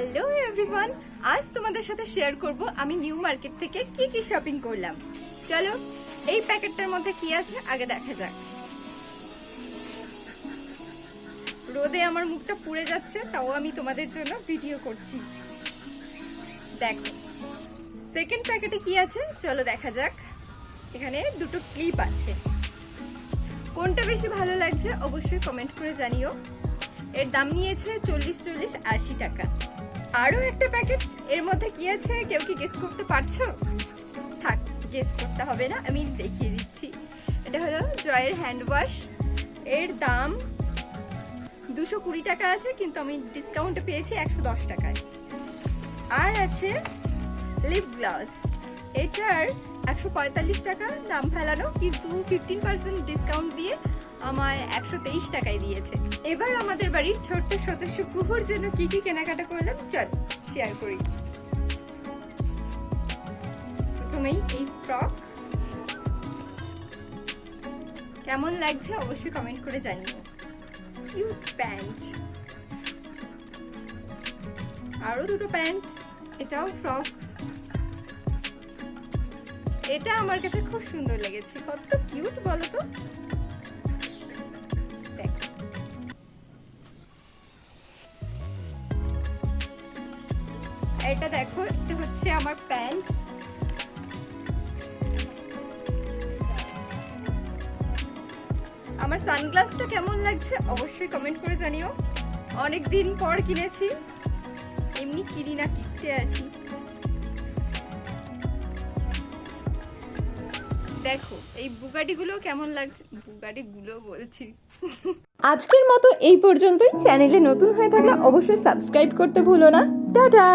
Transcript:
Hello everyone আজ তোমাদের সাথে শেয়ার করব আমি নিউ মার্কেট থেকে কি কি শপিং করলাম। চলো, এই প্যাকেটটার মধ্যে কি আছে আগে দেখা যাক। রোদে আমার মুখটা পুড়ে যাচ্ছে, তাও আমি তোমাদের জন্য ভিডিও করছি। দেখো সেকেন্ড প্যাকেটে কি আছে? চলো দেখা যাক। এখানে দুটো ক্লিপ আছে। কোনটা বেশি ভালো লাগছে অবশ্যই কমেন্ট করে জানিও। এর দাম নিয়েছে চল্লিশ চল্লিশ আশি টাকা। আরও একটা প্যাকেট এর মধ্যে কি আছে? কেউ কি গেস করতে পারছ? থাক গেস করতে হবে না, আমি দেখিয়ে দিচ্ছি। এটা হলো জয়ের হ্যান্ড ওয়াশ এর দাম দুশো কুড়ি টাকা আছে, কিন্তু আমি ডিসকাউন্টে পেয়েছি একশো দশ টাকায়। আর আছে লিপ গ্লাস এটার একশো পঁয়তাল্লিশ টাকা দাম ফেলানো, কিন্তু ফিফটিন পার্সেন্ট ডিসকাউন্ট দিয়ে আমায় একশো তেইশ টাকায় দিয়েছে। এবার আমাদের বাড়ির ছোট্ট সদস্য কুহুর জন্য কি কি কেনাকাটা করলাম চল শেয়ার করি। প্রথমেই এই ফ্রক কেমন লাগছে অবশ্যই কমেন্ট করে জানিও। কিউট প্যান্ট আরও দুটো প্যান্ট এটাও ফ্রক এটা আমার কাছে খুব সুন্দর লেগেছে। কত কিউট বলো তো? এটা দেখো, এটা হচ্ছে আমার প্যান্ট। আমার সানগ্লাসটা কেমন লাগছে অবশ্যই কমেন্ট করে জানিও। অনেক দিন পর কিনেছি, এমনি কিনি না, কিনতে আছি। দেখো, এই বুগাডিগুলো কেমন লাগছে? বুগাডিগুলো বলছি। আজকের মতো এই পর্যন্তই। চ্যানেলে নতুন হয়ে থাকলে অবশ্যই সাবস্ক্রাইব করতে ভুলো না। টাটা!